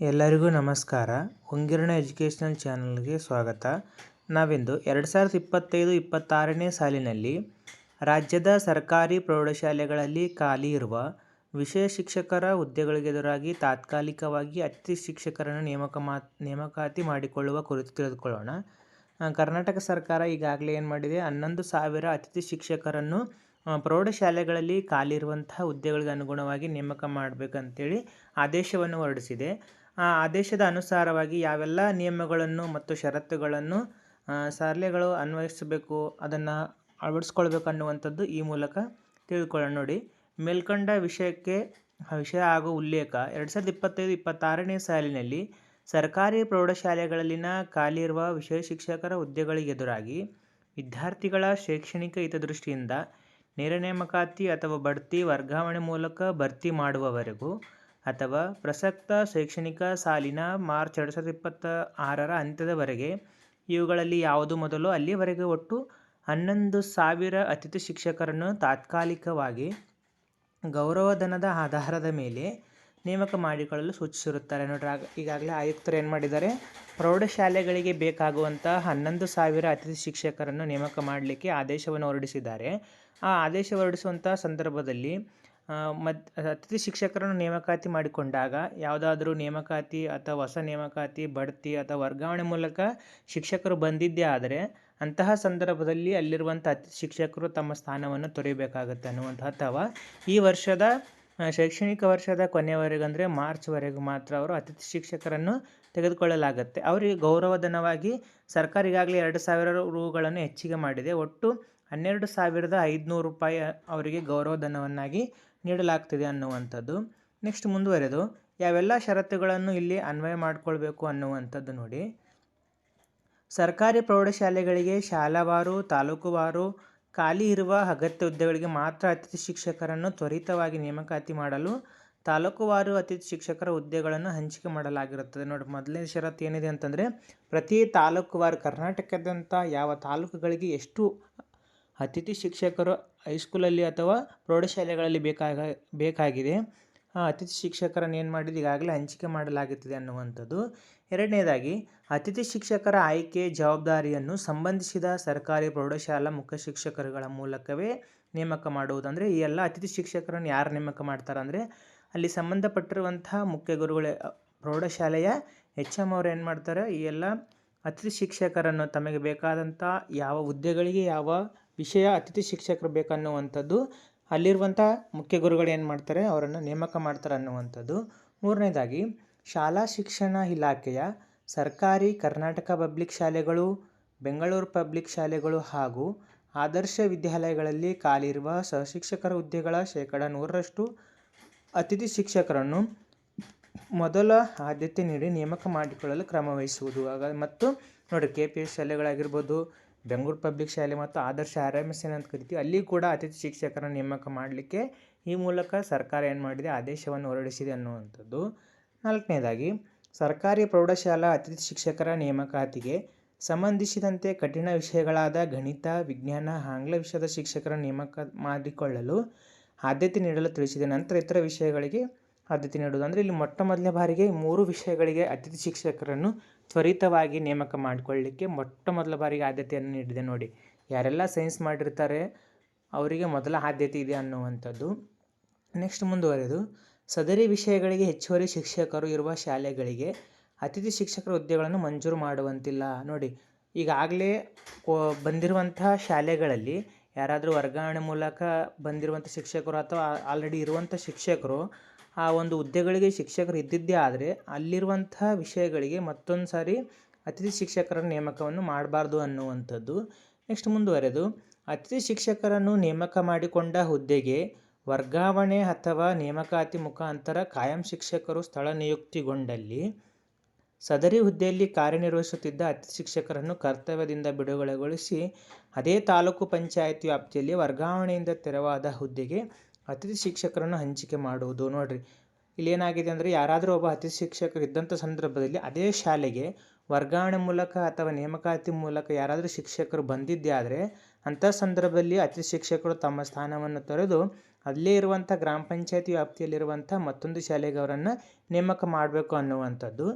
ಎಲ್ಲರಿಗೂ ನಮಸ್ಕಾರ. ಹೊಂಗಿರಣ ಎಜುಕೇಷನಲ್ ಚಾನಲ್ಗೆ ಸ್ವಾಗತ. ನಾವಿಂದು ಎರಡು ಸಾವಿರದ ಇಪ್ಪತ್ತೈದು, ಇಪ್ಪತ್ತಾರನೇ ಸಾಲಿನಲ್ಲಿ ರಾಜ್ಯದ ಸರ್ಕಾರಿ ಪ್ರೌಢಶಾಲೆಗಳಲ್ಲಿ ಖಾಲಿ ಇರುವ ವಿಷಯ ಶಿಕ್ಷಕರ ಹುದ್ದೆಗಳಿಗೆ ಎದುರಾಗಿ ತಾತ್ಕಾಲಿಕವಾಗಿ ಅತಿಥಿ ಶಿಕ್ಷಕರನ್ನು ನೇಮಕ ಮಾ, ನೇಮಕಾತಿ ಮಾಡಿಕೊಳ್ಳುವ ಕುರಿತು ತಿಳಿದುಕೊಳ್ಳೋಣ. ಕರ್ನಾಟಕ ಸರ್ಕಾರ ಈಗಾಗಲೇ ಏನು ಮಾಡಿದೆ? ಹನ್ನೊಂದು ಸಾವಿರ ಅತಿಥಿ ಶಿಕ್ಷಕರನ್ನು ಪ್ರೌಢಶಾಲೆಗಳಲ್ಲಿ ಖಾಲಿ ಇರುವಂತಹ ಹುದ್ದೆಗಳಿಗೆ ಅನುಗುಣವಾಗಿ ನೇಮಕ ಮಾಡಬೇಕಂತೇಳಿ ಆದೇಶವನ್ನು ಹೊರಡಿಸಿದೆ. ಆ ಆದೇಶದ ಅನುಸಾರವಾಗಿ ಯಾವೆಲ್ಲ ನಿಯಮಗಳನ್ನು ಮತ್ತು ಷರತ್ತುಗಳನ್ನು ಶಾಲೆಗಳು ಅನ್ವಯಿಸಬೇಕು, ಅದನ್ನು ಅಳವಡಿಸ್ಕೊಳ್ಬೇಕು ಅನ್ನುವಂಥದ್ದು ಈ ಮೂಲಕ ತಿಳ್ಕೊಳ್ಳೋಣ ನೋಡಿ. ಮೇಲ್ಕಂಡ ವಿಷಯಕ್ಕೆ, ವಿಷಯ ಹಾಗೂ ಉಲ್ಲೇಖ. ಎರಡು ಸಾವಿರದ ಇಪ್ಪತ್ತೈದು ಇಪ್ಪತ್ತಾರನೇ ಸಾಲಿನಲ್ಲಿ ಸರ್ಕಾರಿ ಪ್ರೌಢಶಾಲೆಗಳಲ್ಲಿನ ಖಾಲಿ ಇರುವ ವಿಷಯ ಶಿಕ್ಷಕರ ಹುದ್ದೆಗಳಿಗೆ ಎದುರಾಗಿ ವಿದ್ಯಾರ್ಥಿಗಳ ಶೈಕ್ಷಣಿಕ ಹಿತದೃಷ್ಟಿಯಿಂದ ನೇರ ನೇಮಕಾತಿ ಅಥವಾ ಬಡ್ತಿ ವರ್ಗಾವಣೆ ಮೂಲಕ ಭರ್ತಿ ಮಾಡುವವರೆಗೂ ಅಥವಾ ಪ್ರಸಕ್ತ ಶೈಕ್ಷಣಿಕ ಸಾಲಿನ ಮಾರ್ಚ್ ಎರಡು ಸಾವಿರದ ಇಪ್ಪತ್ತ ಆರರ ಅಂತ್ಯದವರೆಗೆ ಇವುಗಳಲ್ಲಿ ಯಾವುದು ಮೊದಲು? ಅಲ್ಲಿವರೆಗೆ ಒಟ್ಟು ಹನ್ನೊಂದು ಸಾವಿರ ಅತಿಥಿ ಶಿಕ್ಷಕರನ್ನು ತಾತ್ಕಾಲಿಕವಾಗಿ ಗೌರವಧನದ ಆಧಾರದ ಮೇಲೆ ನೇಮಕ ಮಾಡಿಕೊಳ್ಳಲು ಸೂಚಿಸಿರುತ್ತಾರೆ. ನೋಡ್ರಿ, ಆಗ ಈಗಾಗಲೇ ಆಯುಕ್ತರು ಏನು ಮಾಡಿದ್ದಾರೆ? ಪ್ರೌಢಶಾಲೆಗಳಿಗೆ ಬೇಕಾಗುವಂಥ ಹನ್ನೊಂದು ಸಾವಿರ ಅತಿಥಿ ಶಿಕ್ಷಕರನ್ನು ನೇಮಕ ಮಾಡಲಿಕ್ಕೆ ಆದೇಶವನ್ನು ಹೊರಡಿಸಿದ್ದಾರೆ. ಆ ಆದೇಶ ಹೊರಡಿಸುವಂಥ ಸಂದರ್ಭದಲ್ಲಿ ಮದ್, ಅತಿಥಿ ಶಿಕ್ಷಕರನ್ನು ನೇಮಕಾತಿ ಮಾಡಿಕೊಂಡಾಗ ಯಾವುದಾದ್ರೂ ನೇಮಕಾತಿ ಅಥವಾ ಹೊಸ ನೇಮಕಾತಿ, ಬಡ್ತಿ ಅಥವಾ ವರ್ಗಾವಣೆ ಮೂಲಕ ಶಿಕ್ಷಕರು ಬಂದಿದ್ದೇ ಆದರೆ ಅಂತಹ ಸಂದರ್ಭದಲ್ಲಿ ಅಲ್ಲಿರುವಂಥ ಅತಿಥಿ ಶಿಕ್ಷಕರು ತಮ್ಮ ಸ್ಥಾನವನ್ನು ತೊರೆಯಬೇಕಾಗತ್ತೆ ಅನ್ನುವಂಥ ಅಥವಾ ಈ ವರ್ಷದ ಶೈಕ್ಷಣಿಕ ವರ್ಷದ ಕೊನೆಯವರೆಗೆ ಅಂದರೆ ಮಾರ್ಚ್ವರೆಗೂ ಮಾತ್ರ ಅವರು ಅತಿಥಿ ಶಿಕ್ಷಕರನ್ನು ತೆಗೆದುಕೊಳ್ಳಲಾಗುತ್ತೆ. ಅವರಿಗೆ ಗೌರವಧನವಾಗಿ ಸರ್ಕಾರ ಈಗಾಗಲೇ ಎರಡು ಸಾವಿರ ರೂಗಳನ್ನು ಹೆಚ್ಚಿಗೆ ಮಾಡಿದೆ. ಒಟ್ಟು ಹನ್ನೆರಡು ಸಾವಿರದ ಐದುನೂರು ರೂಪಾಯಿ ಅವರಿಗೆ ಗೌರವಧನವನ್ನಾಗಿ ನೀಡಲಾಗ್ತಿದೆ ಅನ್ನುವಂಥದ್ದು. ನೆಕ್ಸ್ಟ್ ಮುಂದುವರೆದು, ಯಾವೆಲ್ಲ ಷರತ್ತುಗಳನ್ನು ಇಲ್ಲಿ ಅನ್ವಯ ಮಾಡಿಕೊಳ್ಬೇಕು ಅನ್ನುವಂಥದ್ದು ನೋಡಿ. ಸರ್ಕಾರಿ ಪ್ರೌಢಶಾಲೆಗಳಿಗೆ ಶಾಲಾವಾರು, ತಾಲೂಕುವಾರು, ಖಾಲಿ ಇರುವ ಅಗತ್ಯ ಹುದ್ದೆಗಳಿಗೆ ಮಾತ್ರ ಅತಿಥಿ ಶಿಕ್ಷಕರನ್ನು ತ್ವರಿತವಾಗಿ ನೇಮಕಾತಿ ಮಾಡಲು ತಾಲೂಕುವಾರು ಅತಿಥಿ ಶಿಕ್ಷಕರ ಹುದ್ದೆಗಳನ್ನು ಹಂಚಿಕೆ ಮಾಡಲಾಗಿರುತ್ತದೆ. ನೋಡಿ, ಮೊದಲನೇ ಷರತ್ತು ಏನಿದೆ ಅಂತಂದರೆ, ಪ್ರತಿ ತಾಲೂಕುವಾರು ಕರ್ನಾಟಕದಂಥ ಯಾವ ತಾಲೂಕುಗಳಿಗೆ ಎಷ್ಟು ಅತಿಥಿ ಶಿಕ್ಷಕರು ಹೈಸ್ಕೂಲಲ್ಲಿ ಅಥವಾ ಪ್ರೌಢಶಾಲೆಗಳಲ್ಲಿ ಬೇಕಾಗ, ಬೇಕಾಗಿದೆ. ಅತಿಥಿ ಶಿಕ್ಷಕರನ್ನು ಏನು ಮಾಡಿದ್ದು ಈಗಾಗಲೇ ಹಂಚಿಕೆ ಮಾಡಲಾಗುತ್ತದೆ ಅನ್ನುವಂಥದ್ದು. ಎರಡನೇದಾಗಿ, ಅತಿಥಿ ಶಿಕ್ಷಕರ ಆಯ್ಕೆ ಜವಾಬ್ದಾರಿಯನ್ನು ಸಂಬಂಧಿಸಿದ ಸರ್ಕಾರಿ ಪ್ರೌಢಶಾಲಾ ಮುಖ್ಯ ಶಿಕ್ಷಕರುಗಳ ಮೂಲಕವೇ ನೇಮಕ ಮಾಡುವುದಂದರೆ ಈ ಎಲ್ಲ ಅತಿಥಿ ಶಿಕ್ಷಕರನ್ನು ಯಾರು ನೇಮಕ ಮಾಡ್ತಾರೆ ಅಂದರೆ, ಅಲ್ಲಿ ಸಂಬಂಧಪಟ್ಟಿರುವಂತಹ ಮುಖ್ಯ ಗುರುಗಳ ಪ್ರೌಢಶಾಲೆಯ ಎಚ್ ಎಂ ಅವರು ಏನು ಮಾಡ್ತಾರೆ? ಈ ಎಲ್ಲ ಅತಿಥಿ ಶಿಕ್ಷಕರನ್ನು ತಮಗೆ ಬೇಕಾದಂಥ ಯಾವ ಹುದ್ದೆಗಳಿಗೆ, ಯಾವ ವಿಷಯ ಅತಿಥಿ ಶಿಕ್ಷಕರು ಬೇಕನ್ನುವಂಥದ್ದು. ಅಲ್ಲಿರುವಂಥ ಮುಖ್ಯ ಗುರುಗಳು ಏನು ಮಾಡ್ತಾರೆ? ಅವರನ್ನು ನೇಮಕ ಮಾಡ್ತಾರೆ ಅನ್ನುವಂಥದ್ದು. ಮೂರನೇದಾಗಿ, ಶಾಲಾ ಶಿಕ್ಷಣ ಇಲಾಖೆಯ ಸರ್ಕಾರಿ ಕರ್ನಾಟಕ ಪಬ್ಲಿಕ್ ಶಾಲೆಗಳು, ಬೆಂಗಳೂರು ಪಬ್ಲಿಕ್ ಶಾಲೆಗಳು ಹಾಗೂ ಆದರ್ಶ ವಿದ್ಯಾಲಯಗಳಲ್ಲಿ ಕಾಲಿರುವ ಸಹಶಿಕ್ಷಕರ ಹುದ್ದೆಗಳ ಶೇಕಡ ನೂರರಷ್ಟು ಅತಿಥಿ ಶಿಕ್ಷಕರನ್ನು ಮೊದಲ ಆದ್ಯತೆ ನೀಡಿ ನೇಮಕ ಮಾಡಿಕೊಳ್ಳಲು ಕ್ರಮ ವಹಿಸುವುದು. ಆಗ ಮತ್ತು ನೋಡಿ, ಕೆ ಪಿ ಎಸ್ ಶಾಲೆಗಳಾಗಿರ್ಬೋದು ಬೆಂಗಳೂರು ಪಬ್ಲಿಕ್ ಶಾಲೆ ಮತ್ತು Adarsha R M S N ಅಂತ ಕರಿತೀವಿ. ಅಲ್ಲಿ ಕೂಡ ಅತಿಥಿ ಶಿಕ್ಷಕರನ್ನು ನೇಮಕ ಮಾಡಲಿಕ್ಕೆ ಈ ಮೂಲಕ ಸರ್ಕಾರ ಏನು ಮಾಡಿದೆ? ಆದೇಶವನ್ನು ಹೊರಡಿಸಿದೆ ಅನ್ನುವಂಥದ್ದು. ನಾಲ್ಕನೇದಾಗಿ, ಸರ್ಕಾರಿ ಪ್ರೌಢಶಾಲಾ ಅತಿಥಿ ಶಿಕ್ಷಕರ ನೇಮಕಾತಿಗೆ ಸಂಬಂಧಿಸಿದಂತೆ ಕಠಿಣ ವಿಷಯಗಳಾದ ಗಣಿತ, ವಿಜ್ಞಾನ, ಆಂಗ್ಲ ವಿಷಯದ ಶಿಕ್ಷಕರ ನೇಮಕ ಮಾಡಿಕೊಳ್ಳಲು ಆದ್ಯತೆ ನೀಡಲು ತಿಳಿಸಿದೆ. ನಂತರ ಇತರ ವಿಷಯಗಳಿಗೆ ಆದ್ಯತೆ ನೀಡುವುದು. ಅಂದರೆ ಇಲ್ಲಿ ಮೊಟ್ಟ ಮೊದಲನೇ ಬಾರಿಗೆ ಮೂರು ವಿಷಯಗಳಿಗೆ ಅತಿಥಿ ಶಿಕ್ಷಕರನ್ನು ತ್ವರಿತವಾಗಿ ನೇಮಕ ಮಾಡಿಕೊಳ್ಳಿಕ್ಕೆ ಮೊಟ್ಟ ಮೊದಲ ಬಾರಿಗೆ ಆದ್ಯತೆಯನ್ನು ನೀಡಿದೆ ನೋಡಿ. ಯಾರೆಲ್ಲ ಸೈನ್ಸ್ ಮಾಡಿರ್ತಾರೆ, ಅವರಿಗೆ ಮೊದಲ ಆದ್ಯತೆ ಇದೆ ಅನ್ನುವಂಥದ್ದು. ನೆಕ್ಸ್ಟ್ ಮುಂದುವರೆದು, ಸದರಿ ವಿಷಯಗಳಿಗೆ ಹೆಚ್ಚುವರಿ ಶಿಕ್ಷಕರು ಇರುವ ಶಾಲೆಗಳಿಗೆ ಅತಿಥಿ ಶಿಕ್ಷಕರ ಹುದ್ದೆಗಳನ್ನು ಮಂಜೂರು ಮಾಡುವಂತಿಲ್ಲ ನೋಡಿ. ಈಗಾಗಲೇ ಬಂದಿರುವಂತಹ ಶಾಲೆಗಳಲ್ಲಿ ಯಾರಾದರೂ ವರ್ಗಾವಣೆ ಮೂಲಕ ಬಂದಿರುವಂಥ ಶಿಕ್ಷಕರು ಅಥವಾ ಆಲ್ರೆಡಿ ಇರುವಂಥ ಶಿಕ್ಷಕರು ಆ ಒಂದು ಹುದ್ದೆಗಳಿಗೆ ಶಿಕ್ಷಕರು ಇದ್ದಿದ್ದೇ ಆದರೆ ಅಲ್ಲಿರುವಂಥ ವಿಷಯಗಳಿಗೆ ಮತ್ತೊಂದು ಸಾರಿ ಅತಿಥಿ ಶಿಕ್ಷಕರ ನೇಮಕವನ್ನು ಮಾಡಬಾರ್ದು ಅನ್ನುವಂಥದ್ದು. ನೆಕ್ಸ್ಟ್ ಮುಂದುವರೆದು, ಅತಿಥಿ ಶಿಕ್ಷಕರನ್ನು ನೇಮಕ ಮಾಡಿಕೊಂಡ ಹುದ್ದೆಗೆ ವರ್ಗಾವಣೆ ಅಥವಾ ನೇಮಕಾತಿ ಮುಖಾಂತರ ಕಾಯಂ ಶಿಕ್ಷಕರು ಸ್ಥಳ ನಿಯುಕ್ತಿಗೊಂಡಲ್ಲಿ ಸದರಿ ಹುದ್ದೆಯಲ್ಲಿ ಕಾರ್ಯನಿರ್ವಹಿಸುತ್ತಿದ್ದ ಅತಿಥಿ ಶಿಕ್ಷಕರನ್ನು ಕರ್ತವ್ಯದಿಂದ ಬಿಡುಗಡೆಗೊಳಿಸಿ ಅದೇ ತಾಲೂಕು ಪಂಚಾಯತ್ ವ್ಯಾಪ್ತಿಯಲ್ಲಿ ವರ್ಗಾವಣೆಯಿಂದ ತೆರವಾದ ಹುದ್ದೆಗೆ ಅತಿಥಿ ಶಿಕ್ಷಕರನ್ನು ಹಂಚಿಕೆ ಮಾಡುವುದು. ನೋಡ್ರಿ, ಇಲ್ಲೇನಾಗಿದೆ ಅಂದರೆ ಯಾರಾದರೂ ಒಬ್ಬ ಅತಿಥಿ ಶಿಕ್ಷಕರು ಇದ್ದಂಥ ಸಂದರ್ಭದಲ್ಲಿ ಅದೇ ಶಾಲೆಗೆ ವರ್ಗಾವಣೆ ಮೂಲಕ ಅಥವಾ ನೇಮಕಾತಿ ಮೂಲಕ ಯಾರಾದರೂ ಶಿಕ್ಷಕರು ಬಂದಿದ್ದೇ ಆದರೆ ಅಂಥ ಸಂದರ್ಭದಲ್ಲಿ ಅತಿಥಿ ಶಿಕ್ಷಕರು ತಮ್ಮ ಸ್ಥಾನವನ್ನು ತೊರೆದು ಅಲ್ಲೇ ಇರುವಂಥ ಗ್ರಾಮ ಪಂಚಾಯತಿ ವ್ಯಾಪ್ತಿಯಲ್ಲಿರುವಂಥ ಮತ್ತೊಂದು ಶಾಲೆಗೆ ಅವರನ್ನು ನೇಮಕ ಮಾಡಬೇಕು ಅನ್ನುವಂಥದ್ದು.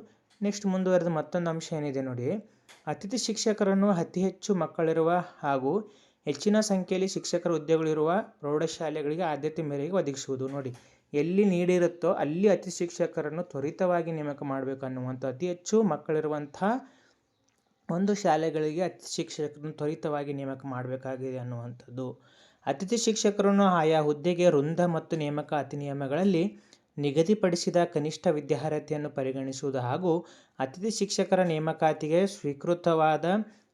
ನೆಕ್ಸ್ಟ್ ಮುಂದುವರೆದ ಮತ್ತೊಂದು ಅಂಶ ಏನಿದೆ ನೋಡಿ, ಅತಿಥಿ ಶಿಕ್ಷಕರನ್ನು ಅತಿ ಹೆಚ್ಚು ಮಕ್ಕಳಿರುವ ಹಾಗೂ ಹೆಚ್ಚಿನ ಸಂಖ್ಯೆಯಲ್ಲಿ ಶಿಕ್ಷಕರ ಹುದ್ದೆಗಳಿರುವ ಪ್ರೌಢಶಾಲೆಗಳಿಗೆ ಆದ್ಯತೆ ಮೇರೆಗೆ ಒದಗಿಸುವುದು. ನೋಡಿ, ಎಲ್ಲಿ ನೀಡಿರುತ್ತೋ ಅಲ್ಲಿ ಅತಿ ಶಿಕ್ಷಕರನ್ನು ತ್ವರಿತವಾಗಿ ನೇಮಕ ಮಾಡಬೇಕು ಅನ್ನುವಂಥ ಅತಿ ಹೆಚ್ಚು ಮಕ್ಕಳಿರುವಂಥ ಒಂದು ಶಾಲೆಗಳಿಗೆ ಅತಿಥಿ ಶಿಕ್ಷಕರನ್ನು ತ್ವರಿತವಾಗಿ ನೇಮಕ ಮಾಡಬೇಕಾಗಿದೆ ಅನ್ನುವಂಥದ್ದು. ಅತಿಥಿ ಶಿಕ್ಷಕರನ್ನು ಆಯಾ ಹುದ್ದೆಗೆ ವೃಂದ ಮತ್ತು ನೇಮಕಾತಿ ನಿಯಮಗಳಲ್ಲಿ ನಿಗದಿಪಡಿಸಿದ ಕನಿಷ್ಠ ವಿದ್ಯಾರ್ಹತೆಯನ್ನು ಪರಿಗಣಿಸುವುದು ಹಾಗೂ ಅತಿಥಿ ಶಿಕ್ಷಕರ ನೇಮಕಾತಿಗೆ ಸ್ವೀಕೃತವಾದ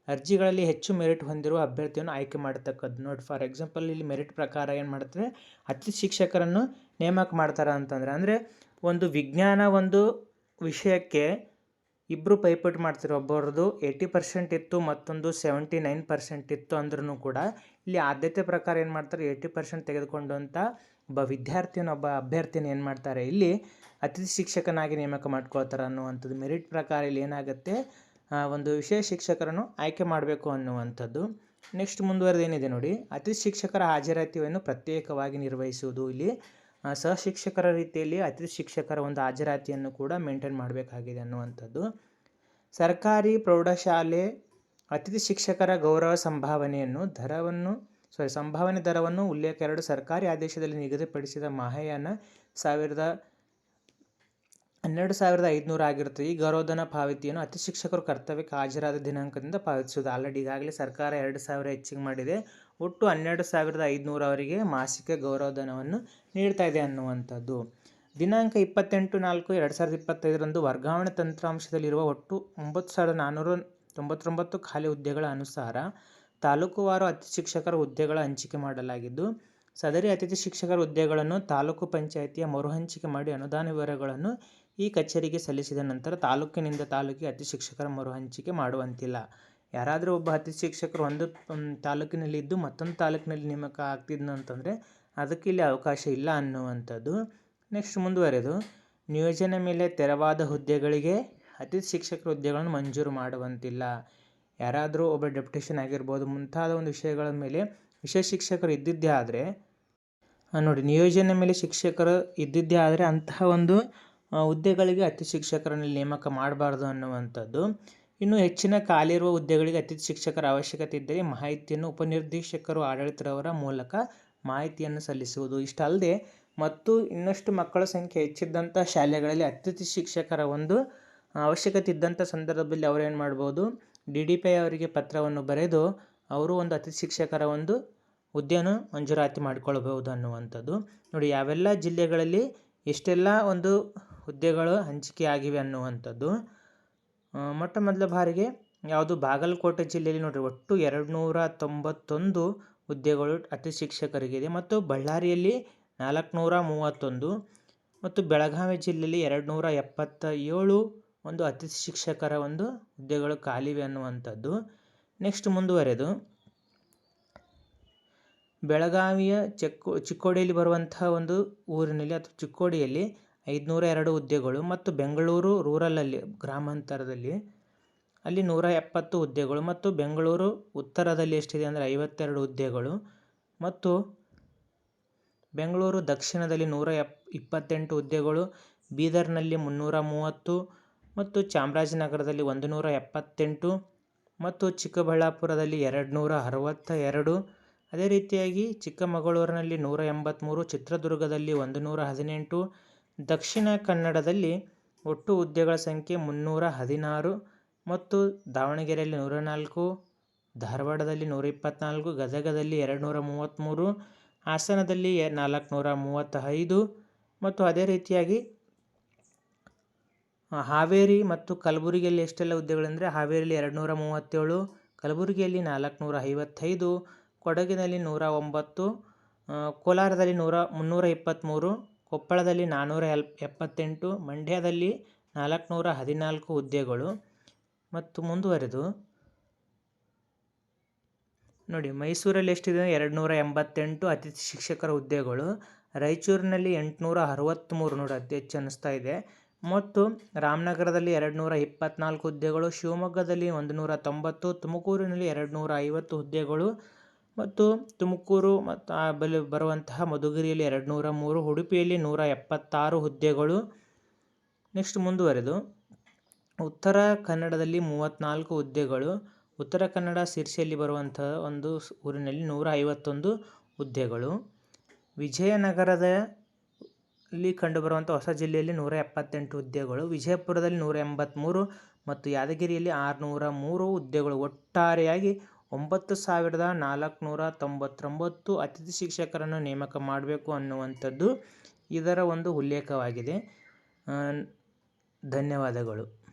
ಅರ್ಜಿಗಳಲ್ಲಿ ಹೆಚ್ಚು ಮೆರಿಟ್ ಹೊಂದಿರುವ ಅಭ್ಯರ್ಥಿಯನ್ನು ಆಯ್ಕೆ ಮಾಡತಕ್ಕದ್ದು. ನೋಡಿ, ಫಾರ್ ಎಕ್ಸಾಂಪಲ್ ಇಲ್ಲಿ ಮೆರಿಟ್ ಪ್ರಕಾರ ಏನು ಮಾಡ್ತಾರೆ? ಅತಿಥಿ ಶಿಕ್ಷಕರನ್ನು ನೇಮಕ ಮಾಡ್ತಾರೆ ಅಂತಂದರೆ, ಅಂದರೆ ಒಂದು ವಿಜ್ಞಾನ ಒಂದು ವಿಷಯಕ್ಕೆ ಇಬ್ಬರು ಪೈಪೋಟಿ ಮಾಡ್ತಾರೆ ಒಬ್ಬರದು ಏಯ್ಟಿ ಪರ್ಸೆಂಟ್ ಇತ್ತು, ಮತ್ತೊಂದು ಸೆವೆಂಟಿ ನೈನ್ ಪರ್ಸೆಂಟ್ ಇತ್ತು ಅಂದ್ರೂ ಕೂಡ ಇಲ್ಲಿ ಆದ್ಯತೆ ಪ್ರಕಾರ ಏನು ಮಾಡ್ತಾರೆ? ಏಯ್ಟಿ ಪರ್ಸೆಂಟ್ ತೆಗೆದುಕೊಂಡಂಥ ಒಬ್ಬ ವಿದ್ಯಾರ್ಥಿಯನ್ನು, ಒಬ್ಬ ಅಭ್ಯರ್ಥಿನ ಏನು ಮಾಡ್ತಾರೆ? ಇಲ್ಲಿ ಅತಿಥಿ ಶಿಕ್ಷಕನಾಗಿ ನೇಮಕ ಮಾಡ್ಕೊಳ್ತಾರೆ ಅನ್ನುವಂಥದ್ದು. ಮೆರಿಟ್ ಪ್ರಕಾರ ಇಲ್ಲಿ ಏನಾಗುತ್ತೆ? ಒಂದು ವಿಶೇಷ ಶಿಕ್ಷಕರನ್ನು ಆಯ್ಕೆ ಮಾಡಬೇಕು ಅನ್ನುವಂಥದ್ದು. ನೆಕ್ಸ್ಟ್ ಮುಂದುವರೆದೇನಿದೆ ನೋಡಿ ಅತಿಥಿ ಶಿಕ್ಷಕರ ಹಾಜರಾತಿಯನ್ನು ಪ್ರತ್ಯೇಕವಾಗಿ ನಿರ್ವಹಿಸುವುದು. ಇಲ್ಲಿ ಸಹ ಶಿಕ್ಷಕರ ರೀತಿಯಲ್ಲಿ ಅತಿಥಿ ಶಿಕ್ಷಕರ ಒಂದು ಹಾಜರಾತಿಯನ್ನು ಕೂಡ ಮೇಂಟೈನ್ ಮಾಡಬೇಕಾಗಿದೆ ಅನ್ನುವಂಥದ್ದು. ಸರ್ಕಾರಿ ಪ್ರೌಢಶಾಲೆ ಅತಿಥಿ ಶಿಕ್ಷಕರ ಗೌರವ ಸಂಭಾವನೆಯನ್ನು ದರವನ್ನು ಸಾರಿ ಸಂಭಾವನೆ ದರವನ್ನು ಉಲ್ಲೇಖ ಎರಡು ಸರ್ಕಾರಿ ಆದೇಶದಲ್ಲಿ ನಿಗದಿಪಡಿಸಿದ ಮಹಯಾನ ಸಾವಿರದ ಹನ್ನೆರಡು ಸಾವಿರದ ಐದುನೂರು ಆಗಿರುತ್ತೆ. ಈ ಗೌರವಧನ ಪಾವತಿಯನ್ನು ಅತಿ ಶಿಕ್ಷಕರು ಕರ್ತವ್ಯಕ್ಕೆ ಹಾಜರಾದ ದಿನಾಂಕದಿಂದ ಪಾವತಿಸುವುದು. ಆಲ್ರೆಡಿ ಈಗಾಗಲೇ ಸರ್ಕಾರ ಎರಡು ಸಾವಿರ ಹೆಚ್ಚಿಗೆ ಮಾಡಿದೆ. ಒಟ್ಟು ಹನ್ನೆರಡು ಸಾವಿರದ ಐದುನೂರು ಅವರಿಗೆ ಮಾಸಿಕ ಗೌರವಧನವನ್ನು ನೀಡ್ತಾ ಇದೆ ಅನ್ನುವಂಥದ್ದು. ದಿನಾಂಕ ಇಪ್ಪತ್ತೆಂಟು ನಾಲ್ಕು ಎರಡು ಸಾವಿರದ ಇಪ್ಪತ್ತೈದರಂದು ವರ್ಗಾವಣೆ ತಂತ್ರಾಂಶದಲ್ಲಿರುವ ಒಟ್ಟು ಒಂಬತ್ತು ಸಾವಿರದ ನಾನ್ನೂರ ತೊಂಬತ್ತೊಂಬತ್ತು ಖಾಲಿ ಹುದ್ದೆಗಳ ಅನುಸಾರ ತಾಲೂಕುವಾರು ಅತಿ ಶಿಕ್ಷಕರ ಹುದ್ದೆಗಳ ಹಂಚಿಕೆ ಮಾಡಲಾಗಿದ್ದು, ಸದರಿ ಅತಿಥಿ ಶಿಕ್ಷಕರ ಹುದ್ದೆಗಳನ್ನು ತಾಲೂಕು ಪಂಚಾಯಿತಿಯ ಮರುಹಂಚಿಕೆ ಮಾಡಿ ಅನುದಾನ ವಿವರಗಳನ್ನು ಈ ಕಚೇರಿಗೆ ಸಲ್ಲಿಸಿದ ನಂತರ ತಾಲೂಕಿನಿಂದ ತಾಲೂಕಿಗೆ ಅತಿ ಶಿಕ್ಷಕರ ಮರುಹಂಚಿಕೆ ಮಾಡುವಂತಿಲ್ಲ. ಯಾರಾದರೂ ಒಬ್ಬ ಅತಿ ಶಿಕ್ಷಕರು ಒಂದು ತಾಲೂಕಿನಲ್ಲಿ ಇದ್ದು ಮತ್ತೊಂದು ತಾಲೂಕಿನಲ್ಲಿ ನೇಮಕ ಆಗ್ತಿದ್ನಂತಂದರೆ ಅದಕ್ಕೆ ಇಲ್ಲಿ ಅವಕಾಶ ಇಲ್ಲ ಅನ್ನುವಂಥದ್ದು ನೆಕ್ಸ್ಟ್ ಮುಂದುವರೆದು. ನಿಯೋಜನೆ ಮೇಲೆ ತೆರವಾದ ಹುದ್ದೆಗಳಿಗೆ ಅತಿ ಶಿಕ್ಷಕರ ಹುದ್ದೆಗಳನ್ನು ಮಂಜೂರು ಮಾಡುವಂತಿಲ್ಲ. ಯಾರಾದರೂ ಒಬ್ಬ ಡೆಪ್ಯುಟೇಷನ್ ಆಗಿರ್ಬೋದು ಮುಂತಾದ ಒಂದು ವಿಷಯಗಳ ಮೇಲೆ ವಿಶೇಷ ಶಿಕ್ಷಕರು ಇದ್ದಿದ್ದೇ ಆದರೆ ನೋಡಿ ನಿಯೋಜನೆ ಮೇಲೆ ಶಿಕ್ಷಕರು ಇದ್ದಿದ್ದೇ ಆದರೆ ಅಂತಹ ಒಂದು ಹುದ್ದೆಗಳಿಗೆ ಅತಿಥಿ ಶಿಕ್ಷಕರನ್ನು ನೇಮಕ ಮಾಡಬಾರ್ದು ಅನ್ನುವಂಥದ್ದು. ಇನ್ನು ಹೆಚ್ಚಿನ ಖಾಲಿರುವ ಹುದ್ದೆಗಳಿಗೆ ಅತಿಥಿ ಶಿಕ್ಷಕರ ಅವಶ್ಯಕತೆ ಇದ್ದರೆ ಮಾಹಿತಿಯನ್ನು ಉಪನಿರ್ದೇಶಕರು, ಆಡಳಿತರವರ ಮೂಲಕ ಮಾಹಿತಿಯನ್ನು ಸಲ್ಲಿಸುವುದು. ಇಷ್ಟಲ್ಲದೆ, ಮತ್ತು ಇನ್ನಷ್ಟು ಮಕ್ಕಳ ಸಂಖ್ಯೆ ಹೆಚ್ಚಿದ್ದಂಥ ಶಾಲೆಗಳಲ್ಲಿ ಅತಿಥಿ ಶಿಕ್ಷಕರ ಒಂದು ಅವಶ್ಯಕತೆ ಇದ್ದಂಥ ಸಂದರ್ಭದಲ್ಲಿ ಅವರೇನು ಮಾಡ್ಬೋದು? ಡಿ ಡಿ ಪಿ ಅವರಿಗೆ ಪತ್ರವನ್ನು ಬರೆದು ಅವರು ಒಂದು ಅತಿಥಿ ಶಿಕ್ಷಕರ ಒಂದು ಹುದ್ದೆಯನ್ನು ಮಂಜೂರಾತಿ ಮಾಡಿಕೊಳ್ಬಹುದು ಅನ್ನುವಂಥದ್ದು. ನೋಡಿ, ಯಾವೆಲ್ಲ ಜಿಲ್ಲೆಗಳಲ್ಲಿ ಎಷ್ಟೆಲ್ಲ ಒಂದು ಹುದ್ದೆಗಳು ಹಂಚಿಕೆ ಆಗಿವೆ ಅನ್ನುವಂಥದ್ದು ಮೊಟ್ಟ ಮೊದಲ ಬಾರಿಗೆ ಯಾವುದು ಬಾಗಲಕೋಟೆ ಜಿಲ್ಲೆಯಲ್ಲಿ ನೋಡಿರಿ ಒಟ್ಟು ಎರಡು ನೂರ ತೊಂಬತ್ತೊಂದು ಹುದ್ದೆಗಳು ಅತಿ ಶಿಕ್ಷಕರಿಗಿದೆ ಮತ್ತು ಬಳ್ಳಾರಿಯಲ್ಲಿ ನಾಲ್ಕುನೂರ ಮೂವತ್ತೊಂದು ಮತ್ತು ಬೆಳಗಾವಿ ಜಿಲ್ಲೆಯಲ್ಲಿ ಎರಡು ನೂರ ಎಪ್ಪತ್ತ ಏಳು ಒಂದು ಅತಿ ಶಿಕ್ಷಕರ ಒಂದು ಹುದ್ದೆಗಳು ಖಾಲಿವೆ ಅನ್ನುವಂಥದ್ದು. ನೆಕ್ಸ್ಟ್ ಮುಂದುವರೆದು. ಬೆಳಗಾವಿಯ ಚಿಕ್ಕೋ ಚಿಕ್ಕೋಡಿಯಲ್ಲಿ ಬರುವಂತಹ ಒಂದು ಊರಿನಲ್ಲಿ ಅಥವಾ ಚಿಕ್ಕೋಡಿಯಲ್ಲಿ ಐದುನೂರ ಎರಡು ಹುದ್ದೆಗಳು ಮತ್ತು ಬೆಂಗಳೂರು ರೂರಲಲ್ಲಿ ಗ್ರಾಮಾಂತರದಲ್ಲಿ. ಅಲ್ಲಿ ನೂರ ಎಪ್ಪತ್ತು ಹುದ್ದೆಗಳು ಮತ್ತು ಬೆಂಗಳೂರು ಉತ್ತರದಲ್ಲಿ ಎಷ್ಟಿದೆ ಅಂದರೆ ಐವತ್ತೆರಡು ಹುದ್ದೆಗಳು ಮತ್ತು ಬೆಂಗಳೂರು ದಕ್ಷಿಣದಲ್ಲಿ ನೂರ ಎಪ್ ಇಪ್ಪತ್ತೆಂಟು ಹುದ್ದೆಗಳು ಬೀದರ್ನಲ್ಲಿ ಮುನ್ನೂರ ಮೂವತ್ತು ಮತ್ತು ಚಾಮರಾಜನಗರದಲ್ಲಿ ಒಂದು ನೂರ ಎಪ್ಪತ್ತೆಂಟು ಮತ್ತು ಚಿಕ್ಕಬಳ್ಳಾಪುರದಲ್ಲಿ ಎರಡು ನೂರ ಅರವತ್ತ ಎರಡು ಅದೇ ರೀತಿಯಾಗಿ ಚಿಕ್ಕಮಗಳೂರಿನಲ್ಲಿ ನೂರ ಎಂಬತ್ತ್ಮೂರು ಚಿತ್ರದುರ್ಗದಲ್ಲಿ ಒಂದು ನೂರ ಹದಿನೆಂಟು ದಕ್ಷಿಣ ಕನ್ನಡದಲ್ಲಿ ಒಟ್ಟು ಹುದ್ದೆಗಳ ಸಂಖ್ಯೆ ಮುನ್ನೂರ ಹದಿನಾರು ಮತ್ತು ದಾವಣಗೆರೆಯಲ್ಲಿ ನೂರ ನಾಲ್ಕು, ಧಾರವಾಡದಲ್ಲಿ ನೂರ ಇಪ್ಪತ್ತ್ನಾಲ್ಕು ಗದಗದಲ್ಲಿ ಎರಡು ನೂರ ಮೂವತ್ತ್ಮೂರು, ಹಾಸನದಲ್ಲಿ ನಾಲ್ಕುನೂರ ಮೂವತ್ತ ಐದು ಮತ್ತು ಅದೇ ರೀತಿಯಾಗಿ ಹಾವೇರಿ ಮತ್ತು ಕಲಬುರಗಿಯಲ್ಲಿ ಎಷ್ಟೆಲ್ಲ ಹುದ್ದೆಗಳೆಂದರೆ ಹಾವೇರಿಯಲ್ಲಿ ಎರಡುನೂರ ಮೂವತ್ತೇಳು, ಕಲಬುರಗಿಯಲ್ಲಿ ನಾಲ್ಕುನೂರ ಐವತ್ತೈದು, ಕೊಡಗಿನಲ್ಲಿ ನೂರ ಒಂಬತ್ತು, ಕೋಲಾರದಲ್ಲಿ ನೂರ ಮುನ್ನೂರ ಇಪ್ಪತ್ತ್ಮೂರು ಕೊಪ್ಪಳದಲ್ಲಿ ನಾನ್ನೂರ ಎಲ್, ಎಪ್ಪತ್ತೆಂಟು, ಮಂಡ್ಯದಲ್ಲಿ ನಾಲ್ಕುನೂರ ಹದಿನಾಲ್ಕು ಹುದ್ದೆಗಳು ಮತ್ತು ಮುಂದುವರೆದು ನೋಡಿ, ಮೈಸೂರಲ್ಲಿ ಎಷ್ಟಿದೆ? ಎರಡು ನೂರ ಎಂಬತ್ತೆಂಟು ಅತಿಥಿ ಶಿಕ್ಷಕರ ಹುದ್ದೆಗಳು, ರಾಯಚೂರಿನಲ್ಲಿ ಎಂಟುನೂರ ಅರವತ್ತ್ಮೂರು ನೋಡಿ ಅತಿ ಹೆಚ್ಚು ಅನ್ನಿಸ್ತಾ ಇದೆ. ಮತ್ತು ರಾಮನಗರದಲ್ಲಿ ಎರಡು ನೂರ ಇಪ್ಪತ್ತ್ನಾಲ್ಕು ಹುದ್ದೆಗಳು, ಶಿವಮೊಗ್ಗದಲ್ಲಿ ಒಂದು ನೂರ ತೊಂಬತ್ತು, ತುಮಕೂರಿನಲ್ಲಿ ಎರಡು ನೂರ ಐವತ್ತು ಹುದ್ದೆಗಳು ಮತ್ತು ತುಮಕೂರು ಮತ್ತು ಆ ಬಳಿ ಬರುವಂತಹ ಮಧುಗಿರಿಯಲ್ಲಿ ಎರಡು ನೂರ ಮೂರು, ಉಡುಪಿಯಲ್ಲಿ ನೂರ ಎಪ್ಪತ್ತಾರು ಹುದ್ದೆಗಳು ನೆಕ್ಸ್ಟ್ ಮುಂದುವರೆದು. ಉತ್ತರ ಕನ್ನಡದಲ್ಲಿ ಮೂವತ್ತ್ನಾಲ್ಕು ಹುದ್ದೆಗಳು, ಉತ್ತರ ಕನ್ನಡ ಸಿರ್ಸಿಯಲ್ಲಿ ಬರುವಂತಹ ಒಂದು ಊರಿನಲ್ಲಿ ನೂರ ಐವತ್ತೊಂದು ಹುದ್ದೆಗಳು. ವಿಜಯನಗರದ ಇಲ್ಲಿ ಕಂಡುಬರುವಂಥ ಹೊಸ ಜಿಲ್ಲೆಯಲ್ಲಿ ನೂರ ಎಪ್ಪತ್ತೆಂಟು ಹುದ್ದೆಗಳು, ವಿಜಯಪುರದಲ್ಲಿ ನೂರ ಎಂಬತ್ತ್ಮೂರು ಮತ್ತು ಯಾದಗಿರಿಯಲ್ಲಿ ಆರುನೂರ ಮೂರು ಹುದ್ದೆಗಳು ಒಟ್ಟಾರೆಯಾಗಿ ಒಂಬತ್ತು ಸಾವಿರದ ನಾಲ್ಕುನೂರ ತೊಂಬತ್ತೊಂಬತ್ತು ಅತಿಥಿ ಶಿಕ್ಷಕರನ್ನು ನೇಮಕ ಮಾಡಬೇಕು ಅನ್ನುವಂಥದ್ದು ಇದರ ಒಂದು ಉಲ್ಲೇಖವಾಗಿದೆ. ಧನ್ಯವಾದಗಳು.